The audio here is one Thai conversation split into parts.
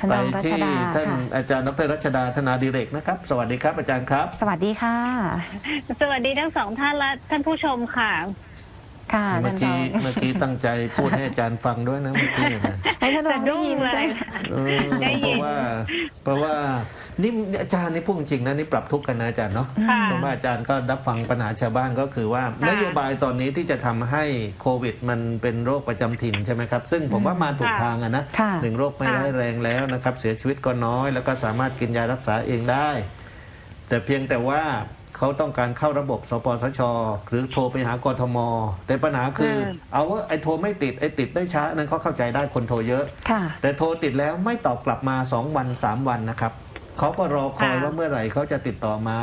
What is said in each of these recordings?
ท่านไปรองรัชที่ดาท่านค่ะอาจารย์ดรรัชดาธนาดิเรกนะครับ สวัสดีครับอาจารย์ครับ สวัสดีค่ะ สวัสดีทั้งสองท่านและท่านผู้ชมค่ะ ค่ะเมื่ท่าอนรอกี้งเมื่อกี้ตั้งใจพูดให้อาจารย์ฟังด้วยนะเมื่อกี้นะให้ท่านรองได้ยินสะดุ้งเลยใช่ไหมเออได้เพยินราะว่า เพราะว่านี่อาจารย์นี่พูดจริงนะนี่ปรับทุกข์กันนะอาจารย์เนาะค่ะเพราะว่าอาจารย์ก็รับฟังปัญหาชาวบ้านก็คือว่าค่ะนโยบายตอนนี้ที่จะทำให้โควิด มันเป็นโรคประจำถิ่นใช่ไหมครับซึ่งผมว่ามาถูกทางอะนะค่ะหนึ่งโรคไม่ค่ะร้ายแรงแล้วนะครับ เสียชีวิตก็น้อย แล้วก็สามารถกินยารักษาเองได้ แต่เพียงแต่ว่า เขาต้องการเข้าระบบสปสช หรือโทรไปหากทม แต่ปัญหาคืออืมเอาว่าไอ้โทรไม่ติดไอ้ติดได้ช้านั้นเขาเข้าใจได้คนโทรเยอะค่ะแต่โทรติดแล้วไม่ตอบกลับมา2วัน3วันนะครับเขาก็รอคอยค่ะว่าเมื่อไหร่เขาจะติดต่อมา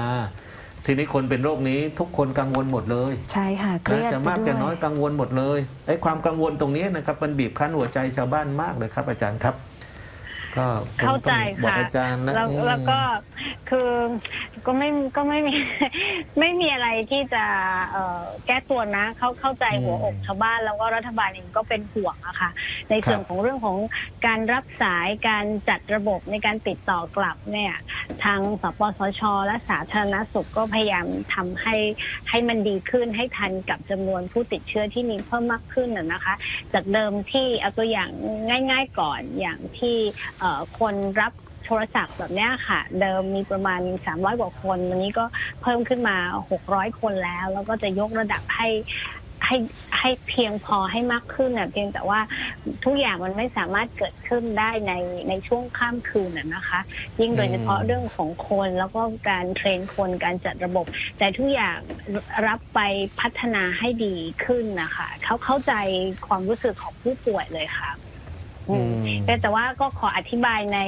ทีนี้คนเป็นโรคนี้ทุกคนกังวลหมดเลย ใช่ค่ะเครียดนะจะไปมากด้จะวยน้อยกังวลหมดเลยไอ้ความกังวลตรงนี้นะครับมันบีบคั้นหัวใจชาวบ้านมากเลยครับอาจารย์ครับ ก็คงเข้าใจต้องบอกค่ะอาจารย์นะแล้วอืม แล้วก็คือก็ไม่ก็ไม่มี ไม่มีอะไรที่จะเอ่อแก้ตัวนะ เข้าเข้าใจหัวอกชาวบ้านแล้วก็รัฐบาลเองก็เป็นห่วงอะค่ะ ในส่วนของเรื่องของการรับสายการจัดระบบในการติดต่อกลับเนี่ย ทางสปสช และสาธารณสุขก็พยายามทำให้ให้มันดีขึ้นให้ทันกับจำนวนผู้ติดเชื้อที่มีเพิ่มมากขึ้นน่ะนะคะ จากเดิมที่เอาตัวอย่างง่าย ๆ ก่อนอย่างที่เอ่อคนรับโทรศัพท์แบบนี้ค่ะ เดิมมีประมาณ 300 กว่าคน วันนี้ก็เพิ่มขึ้นมา 600 คนแล้ว แล้วก็จะยกระดับให้ให้ให้เพียงพอให้มากขึ้นน่ะเพียงแต่ว่าทุกอย่างมันไม่สามารถเกิดขึ้นได้ในในช่วงข้ามคืนน่ะนะคะ ยิ่งโดยเฉพาะเรื่องของคนแล้วก็การเทรนคนการจัดระบบ แต่ทุกอย่างรับไปพัฒนาให้ดีขึ้นนะคะเขาเข้าใจความรู้สึกของผู้ป่วยเลยค่ะ อืมแต่แต่ว่าก็ขออธิบายใน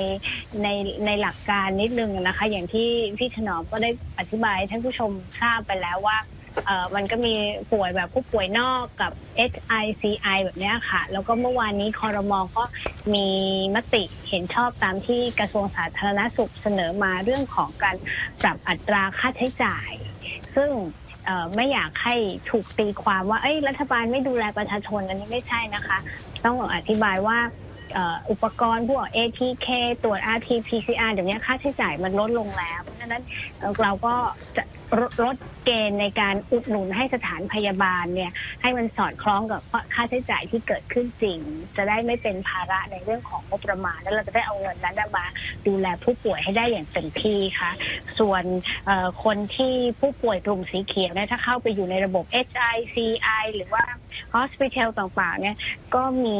ในในหลักการนิดนึงนะคะ อย่างที่พี่ถนอมก็ได้อธิบายให้ท่านผู้ชมทราบไปแล้วว่าเออมันก็มีป่วยแบบผู้ป่วยนอกกับ HICI แบบเนี้ยค่ะ แล้วก็เมื่อวานนี้คอรมอก็มีมติเห็นชอบตามที่กระทรวงสาธารณสุขเสนอมาเรื่องของการปรับอัตราค่าใช้จ่าย ซึ่งไม่อยากให้ถูกตีความว่าเอ้ยรัฐบาลไม่ดูแลประชาชนอันนี้ไม่ใช่นะคะ ต้องอธิบายว่า เอ่ออุปกรณ์พวก ATK ตรวจ RT PCR เดี๋ยวนี้ค่าใช้จ่ายมันลดลงแล้ว เพราะฉะนั้นเอ่อเราก็จะ ลดเกณฑ์ในการอุดหนุนให้สถานพยาบาลเนี่ยให้มันสอดคล้องกับค่าใช้จ่ายที่เกิดขึ้นจริง จะได้ไม่เป็นภาระในเรื่องของงบประมาณ แล้วเราจะได้เอาเงินนั้นมาดูแลผู้ป่วยให้ได้อย่างเต็มที่ค่ะ ส่วนคนที่ผู้ป่วยกลุ่มสีเขียวเนี่ยถ้าเข้าไปอยู่ในระบบ HICI หรือว่า Hospital ต่างๆเนี่ยก็มี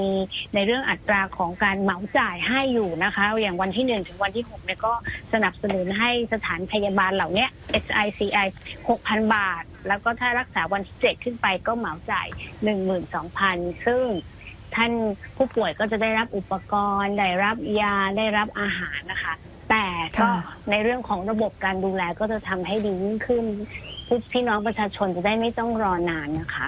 ในเรื่องอัตราของการเหมาจ่ายให้อยู่นะคะ อย่างวันที่ 1 ถึงวันที่6เนี่ยก็สนับสนุนให้สถานพยาบาลเหล่านี้ HICI เนี้ย HICI 6,000 บาท แล้วก็ถ้ารักษาวันที่7ขึ้นไปก็เหมาจ่าย 12,000 ซึ่งท่านผู้ป่วยก็จะได้รับอุปกรณ์ ได้รับยาได้รับอาหารนะคะ แต่ก็ค่ะในเรื่องของระบบการดูแลก็จะทำให้ดียิ่งขึ้นพี่น้องประชาชนจะได้ไม่ต้องรอนานนะคะ